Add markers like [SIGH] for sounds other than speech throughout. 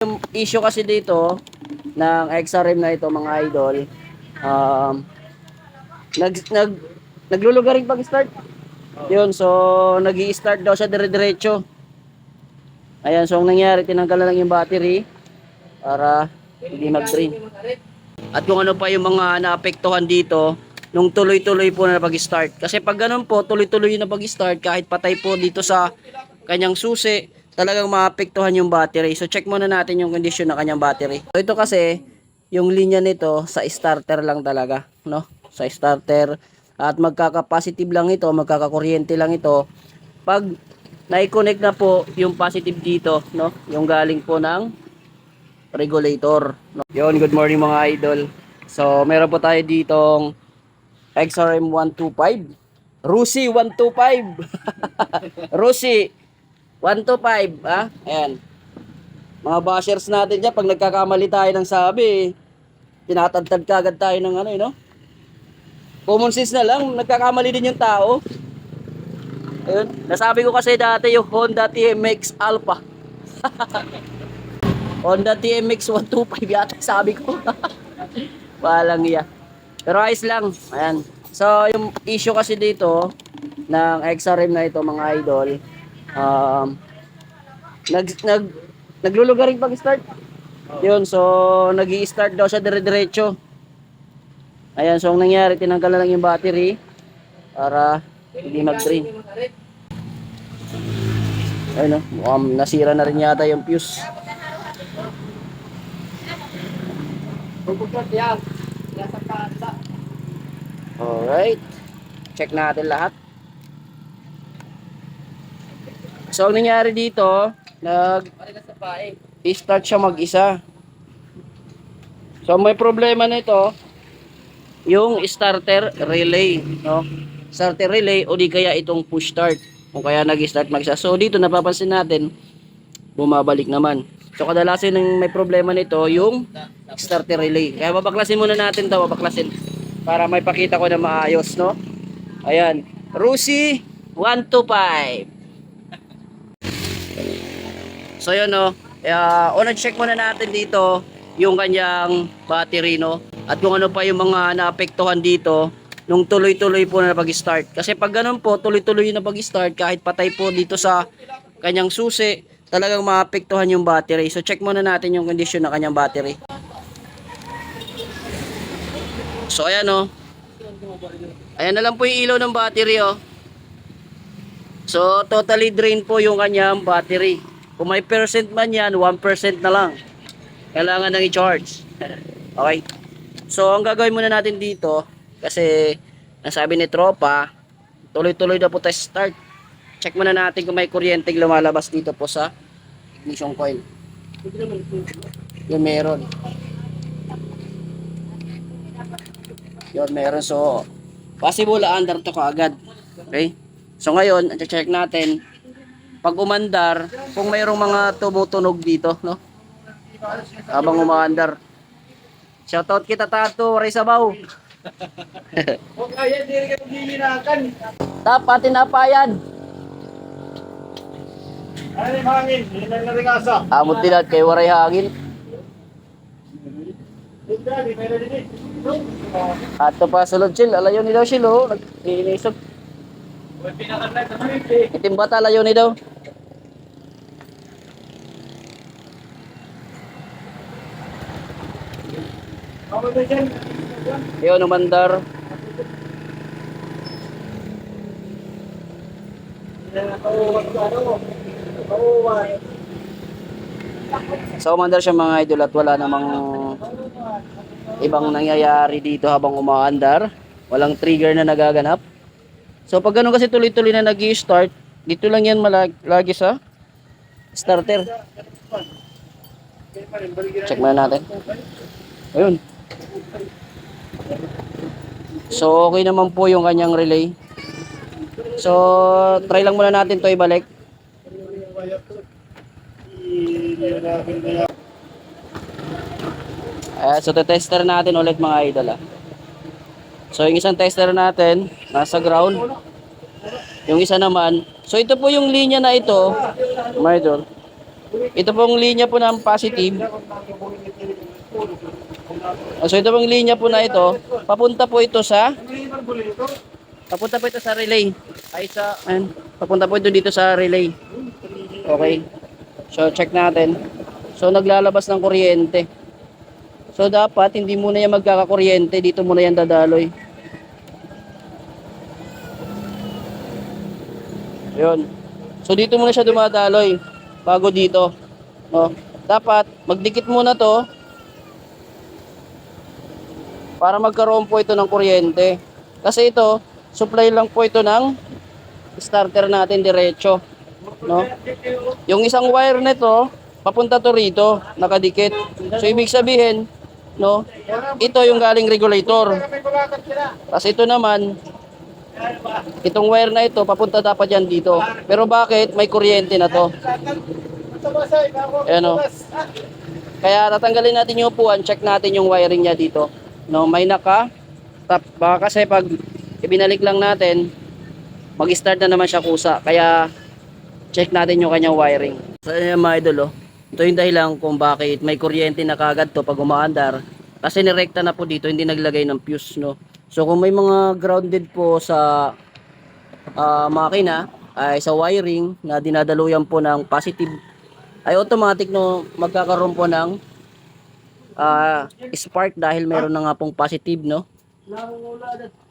Yung issue kasi dito ng XRM na ito mga idol, um, nag, nag, naglulugaring pag-start. Yun, so nag start daw siya dire-diretso. Ayan, so ang nangyari, tinanggal na lang yung battery para hindi mag-drain. At kung ano pa yung mga naapektuhan dito, nung tuloy-tuloy po na pag-start. Kasi pag ganun po, tuloy-tuloy na pag-start, kahit patay po dito sa kanyang susi, talagang maapektuhan yung battery. So check muna natin yung condition ng kanyang battery. So ito kasi, yung linya nito sa starter lang talaga, no? Sa starter at magkaka-positive lang ito, magkakakuryente lang ito. Pag na-connect na po yung positive dito, no? Yung galing po ng regulator. No? Yun, good morning mga idol. So, meron po tayo ditong XRM 125. Rusi 125. [LAUGHS] Rusi 125, ah. Ayan. Mga bashers natin dyan, pag nagkakamali tayo ng sabi, tinatantad kagad tayo ng ano, eh, no? Common sense na lang, nagkakamali din yung tao. Ayun. Nasabi ko kasi dati yung Honda TMX Alpha. [LAUGHS] Honda TMX 125 yata sabi ko. [LAUGHS] Walang iya. Pero ayos lang. Ayan. So, yung issue kasi dito ng XRM na ito mga idol, um, nag, nag, naglulugaring pag-start. Yun, so nag start daw siya dire-diretso. Ayan, so ang nangyari, tinanggal na lang yung battery para hindi mag-drain. Ayun, no? mukhang nasira na rin yata yung fuse. Alright. Check natin lahat. So, ang nangyari dito, nag i-start siya mag-isa. So, may problema nito, yung starter relay, no? Starter relay o di kaya itong push start. Kung kaya nag-start mag-isa. So, dito napapansin natin, bumabalik naman. So, kadalasan ng may problema nito, yung starter relay. Kaya babaklasin muna natin to, babaklasin. Para may pakita ko na maayos, no? Ayan. Rusi 125. So yun no, uh, una check muna natin dito yung kanyang battery no. At kung ano pa yung mga naapektuhan dito nung tuloy-tuloy po na pag-start. Kasi pag ganun po, tuloy-tuloy na pag-start kahit patay po dito sa kanyang susi, talagang maapektuhan yung battery. So check muna natin yung condition ng kanyang battery. So ayan no. Ayan na lang po yung ilaw ng battery oh. So totally drain po yung kanyang battery. Kung may percent man yan, 1% na lang. Kailangan nang i-charge. [LAUGHS] okay. So, ang gagawin muna natin dito, kasi nasabi ni Tropa, tuloy-tuloy na po tayo start. Check muna natin kung may kuryente lumalabas dito po sa ignition coil. Yun meron. Yun meron. So, possible under to kaagad. Okay? So, ngayon, check natin pag umandar, kung mayroong mga tumutunog dito, no? Habang umaandar. Shoutout kita tato, Ray Sabaw. [LAUGHS] Huwag kaya, hindi rin kayo himinakan. Tapa, tinapayan. Ano yung hangin? Hindi na naringasa. Amot din at kay Waray Hangin. Eh. Ato pa sulod sil, alayo ni daw silo. Nag-iinisog. Kami. Itim bata, alayo ni daw. Ako na dyan. Yun, umandar. So, umandar siya mga idol at wala namang ibang nangyayari dito habang umaandar. Walang trigger na nagaganap. So, pag ganun kasi tuloy-tuloy na nag start dito lang yan malag lagi sa starter. Check muna natin. Ayun. So, okay naman po yung kanyang relay. So, try lang muna natin to ibalik. Ayan, so tester natin ulit mga idol ah. So yung isang tester natin, nasa ground. Yung isa naman, so ito po yung linya na ito, mga idol. ito pong linya po ng positive. Ah, So ito pong linya po na ito, papunta po ito sa papunta po ito sa relay. Ay sa ayan, papunta po ito dito sa relay. Okay. So check natin. So naglalabas ng kuryente. So dapat hindi muna yan magkakakuryente, dito muna yan dadaloy. Yun. So dito muna siya dumadaloy bago dito. No? Dapat magdikit muna to para magkaroon po ito ng kuryente. Kasi ito, supply lang po ito ng starter natin diretso. No? Yung isang wire nito, papunta to rito, nakadikit. So ibig sabihin, no, ito yung galing regulator. Kasi ito naman, itong wire na ito, papunta dapat yan dito. Pero bakit? May kuryente na to. Ayan o. Kaya tatanggalin natin yung upuan, check natin yung wiring niya dito. No, may naka tap baka kasi pag ibinalik lang natin, mag-start na naman siya kusa. Kaya check natin yung kanyang wiring. So ayan mga idol oh. Ito yung dahilan kung bakit may kuryente na kagad to pag umaandar. Kasi nirekta na po dito, hindi naglagay ng fuse no. So kung may mga grounded po sa ah, makina ay sa wiring na dinadaluyan po ng positive ay automatic no magkakaroon po ng ah, spark dahil meron na nga pong positive no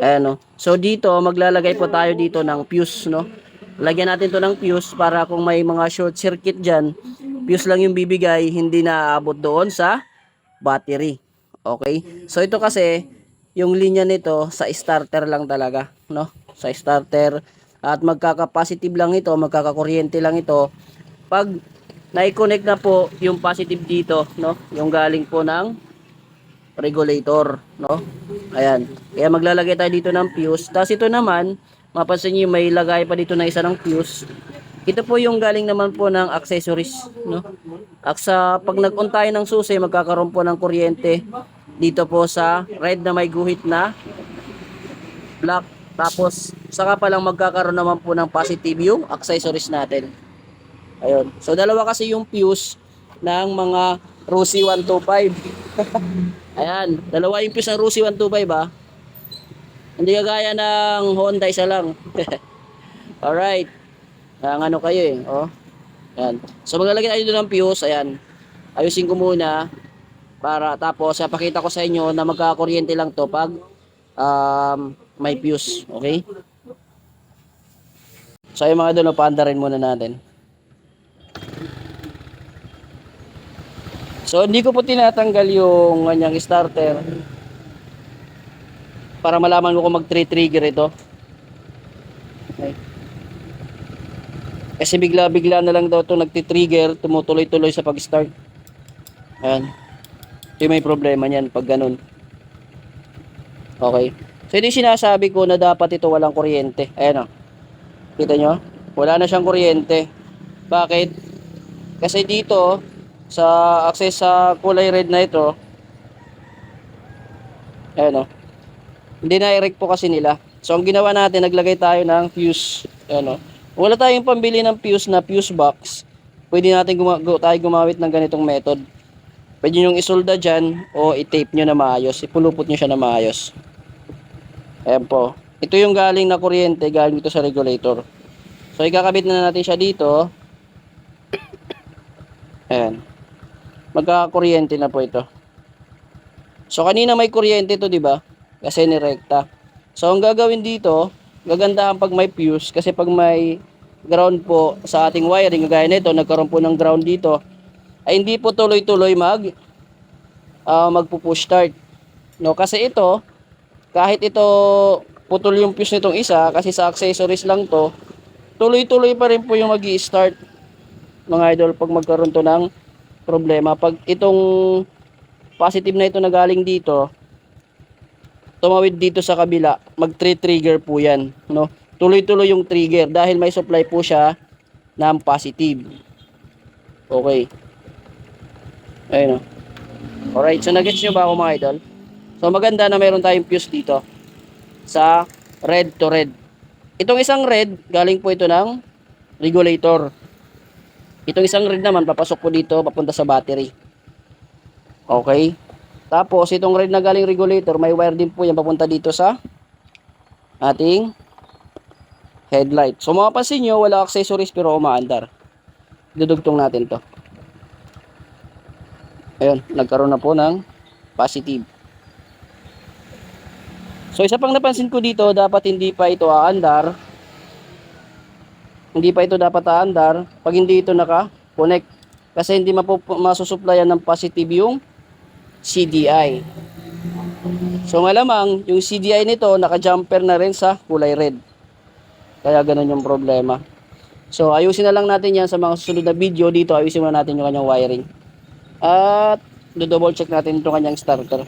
Ayan no. So dito maglalagay po tayo dito ng fuse no. Lagyan natin to ng fuse para kung may mga short circuit diyan, fuse lang yung bibigay, hindi na aabot doon sa battery. Okay? So ito kasi yung linya nito sa starter lang talaga, no? Sa starter at magkaka-positive lang ito, magkakakuryente lang ito. Pag na-connect na po yung positive dito, no? Yung galing po ng regulator, no? Ayan. Kaya maglalagay tayo dito ng fuse. Tapos ito naman, mapansin niyo may lagay pa dito na isa ng fuse. Ito po yung galing naman po ng accessories, no? At sa pag nag-on tayo ng susi, magkakaroon po ng kuryente dito po sa red na may guhit na black. Tapos saka pa lang magkakaroon naman po ng positive yung accessories natin. Ayun. So dalawa kasi yung fuse ng mga Rusi 125. [LAUGHS] Ayan, dalawa yung fuse ng Rusi 125 ah. Hindi kagaya ng Honda isa lang. [LAUGHS] Alright. Ang ano kayo eh, oh. Ayan. So maglalagay tayo dito ng fuse, ayan. Ayusin ko muna para tapos papakita ko sa inyo na magkakakuryente lang to pag um, may fuse, okay? So yung mga doon, paandarin muna natin. So hindi ko po tinatanggal yung kanyang starter para malaman ko kung mag-trigger ito. Okay. Kasi bigla-bigla na lang daw ito nagtitrigger, tumutuloy-tuloy sa pag-start. Ayan. Ito may problema niyan pag ganun. Okay. So yung sinasabi ko na dapat ito walang kuryente. Ayan o. Kita nyo? Wala na siyang kuryente. Bakit? Kasi dito, sa access sa kulay red na ito, ayan o. Hindi na erect po kasi nila. So ang ginawa natin, naglagay tayo ng fuse. Ayan o. Wala tayong pambili ng fuse na fuse box. Pwede natin guma- gu- tayo gumamit ng ganitong method. Pwede nyo isolda dyan o i-tape nyo na maayos. Ipulupot nyo siya na maayos. Ayan po. Ito yung galing na kuryente, galing dito sa regulator. So ikakabit na natin siya dito. Ayan. Magkakakuryente na po ito. So kanina may kuryente to, 'di ba? Kasi nirekta. So ang gagawin dito, gagandahan pag may fuse kasi pag may ground po sa ating wiring, gaya nito, nagkaroon po ng ground dito, ay hindi po tuloy-tuloy mag ah, magpo-push start. No, kasi ito kahit ito putol yung fuse nitong isa kasi sa accessories lang to, tuloy-tuloy pa rin po yung magi start mga idol pag magkaroon to ng problema. Pag itong positive na ito na galing dito, tumawid dito sa kabila, mag-trigger po yan. No? Tuloy-tuloy yung trigger dahil may supply po siya ng positive. Okay. Ayun o. Alright, so nagets nyo ba ako mga idol? So maganda na meron tayong fuse dito sa red to red. Itong isang red, galing po ito ng regulator. Itong isang red naman, papasok po dito, papunta sa battery. Okay? Tapos, itong red na galing regulator, may wire din po yan papunta dito sa ating headlight. So, mapapansin nyo, wala accessories pero umaandar. Dudugtong natin to. Ayun, nagkaroon na po ng positive. So, isa pang napansin ko dito, dapat hindi pa ito aandar. Hindi pa ito dapat aandar pag hindi ito naka-connect. Kasi hindi masusuplayan ng positive yung CDI. So malamang yung CDI nito naka-jumper na rin sa kulay red. Kaya ganun yung problema. So ayusin na lang natin yan sa mga susunod na video dito. Ayusin muna natin yung kanyang wiring. At do-double check natin itong kanyang starter.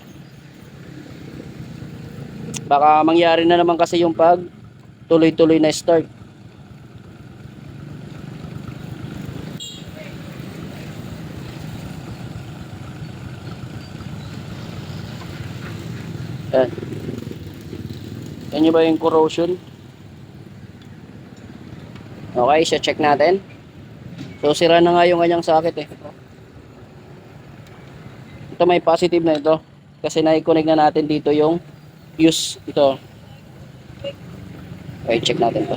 Baka mangyari na naman kasi yung pag tuloy-tuloy na start. Ba yung corrosion? Okay, so check natin. So sira na nga yung kanyang socket eh. Ito may positive na ito. Kasi na-connect na natin dito yung fuse ito. Okay, check natin to.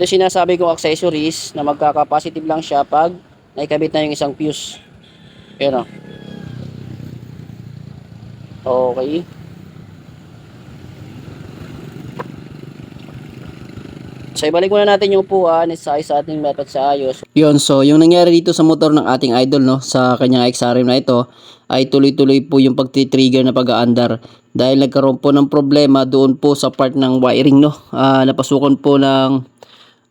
Ito sinasabi kong accessories na magkaka-positive lang siya pag naikabit na yung isang fuse. Ayan o. Okay. So ibalik muna natin yung upuan sa sa ating method sa ayos. Yun, so yung nangyari dito sa motor ng ating idol no, sa kanyang XRM na ito ay tuloy-tuloy po yung pagti-trigger na pag-aandar dahil nagkaroon po ng problema doon po sa part ng wiring no. Ah, napasukan po ng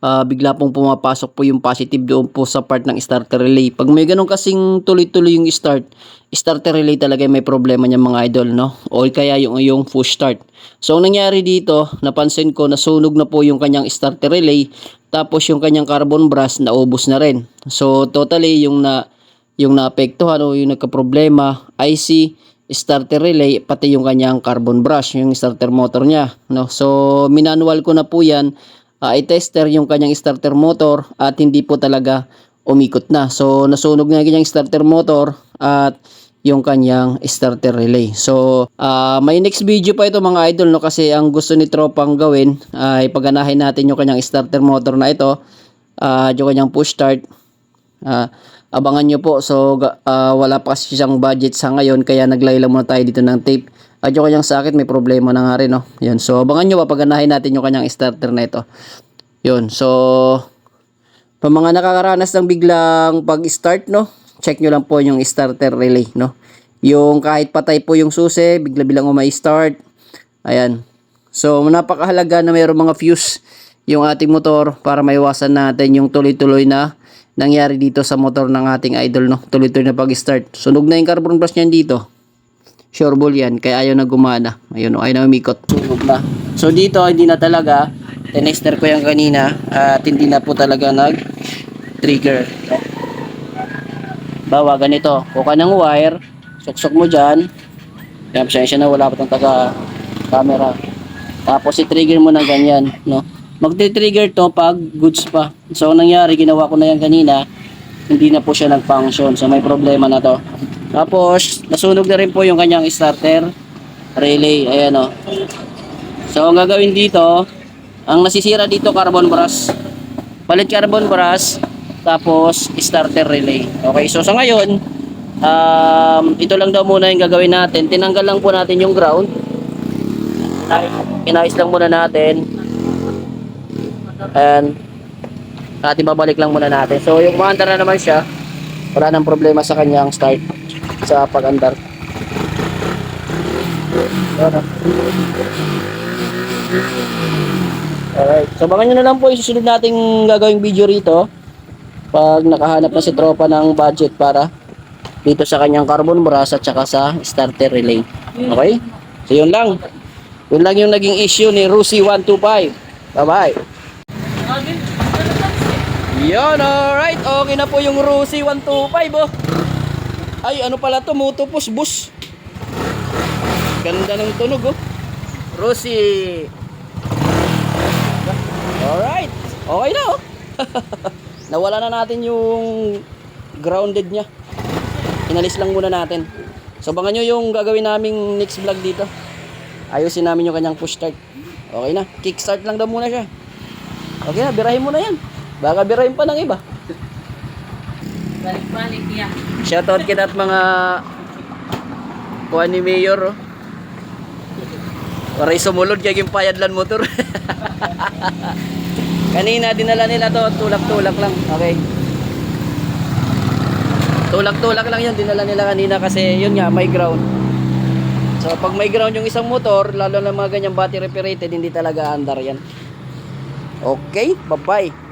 ah, bigla pong pumapasok po yung positive doon po sa part ng starter relay. Pag may ganun kasing tuloy-tuloy yung start, starter relay talaga may problema niya mga idol, no? O kaya yung, yung push start. So, ang nangyari dito, napansin ko, nasunog na po yung kanyang starter relay, tapos yung kanyang carbon brush, naubos na rin. So, totally, yung na yung naapektuhan o yung nagka-problema, IC, starter relay, pati yung kanyang carbon brush, yung starter motor niya. No? So, minanual ko na po yan, uh, i-tester yung kanyang starter motor at hindi po talaga umikot na. So, nasunog na yung kanyang starter motor at yung kanyang starter relay. So, ah, may next video pa ito mga idol no kasi ang gusto ni Tropang gawin ay paganahin natin yung kanyang starter motor na ito, ah, yung kanyang push start. Ah, abangan nyo po. So, ah, wala pa kasi siyang budget sa ngayon kaya naglay lang muna tayo dito ng tape. At yung kanyang sakit may problema na nga rin no. Yan. So, abangan nyo papaganahin natin yung kanyang starter na ito. Yun. So, pa mga nakakaranas ng biglang pag-start, no? Check nyo lang po yung starter relay, no? Yung kahit patay po yung susi, bigla bilang umay-start. Ayan. So, napakahalaga na mayroong mga fuse yung ating motor para maiwasan natin yung tuloy-tuloy na nangyari dito sa motor ng ating idol, no? Tuloy-tuloy na pag-start. Sunog na yung carbon brush niyan dito. Sure ball yan, kaya ayaw na gumana. Ayun, oh, ayaw na umikot. Sunog na. So, dito, hindi na talaga. Tinester ko yan kanina at hindi na po talaga nag-trigger. Bawa, ganito. Kuka ng wire, suksok mo dyan. Yan, pasensya na, wala pa itong taga-camera. Tapos, i-trigger mo na ganyan, no? Magti-trigger to pag goods pa. So, ang nangyari, ginawa ko na yan kanina, hindi na po siya nag-function. So, may problema na to. Tapos, nasunog na rin po yung kanyang starter relay. Ayan, o. So, ang gagawin dito, ang nasisira dito, carbon brush. Palit carbon brush, tapos starter relay. Okay, so sa ngayon, um, ito lang daw muna yung gagawin natin. Tinanggal lang po natin yung ground. Inayos lang muna natin. And, at ibabalik lang muna natin. So, yung maandar na naman siya, wala nang problema sa kanyang start sa pag-andar. Alright. So, bangan nyo na lang po yung susunod nating gagawing video rito. Pag nakahanap na si tropa ng budget para dito sa kanyang carbon brush at saka sa starter relay. Okay? So, yun lang. Yun lang yung naging issue ni Rusi 125. Bye-bye. Yun, alright. Okay na po yung Rusi 125, oh. Ay, ano pala to? Motopus bus. Ganda ng tunog, oh. Rusi Alright. Okay na oh. [LAUGHS] Nawala na natin yung grounded niya. Inalis lang muna natin. So abangan nyo yung gagawin naming next vlog dito. Ayusin namin yung kanyang push start. Okay na. Kickstart lang daw muna siya. Okay na, birahin mo na yan. Baka birahin pa ng iba. Balik-balik yan. Shoutout kita at mga kuha ni Mayor. Oh. Para sumulod kay payadlan motor. [LAUGHS] Kanina dinala nila to, tulak-tulak lang. Okay. Tulak-tulak lang yun, dinala nila kanina kasi yun nga, may ground. So pag may ground yung isang motor, lalo na mga ganyang battery operated, hindi talaga andar yan. Okay, bye-bye.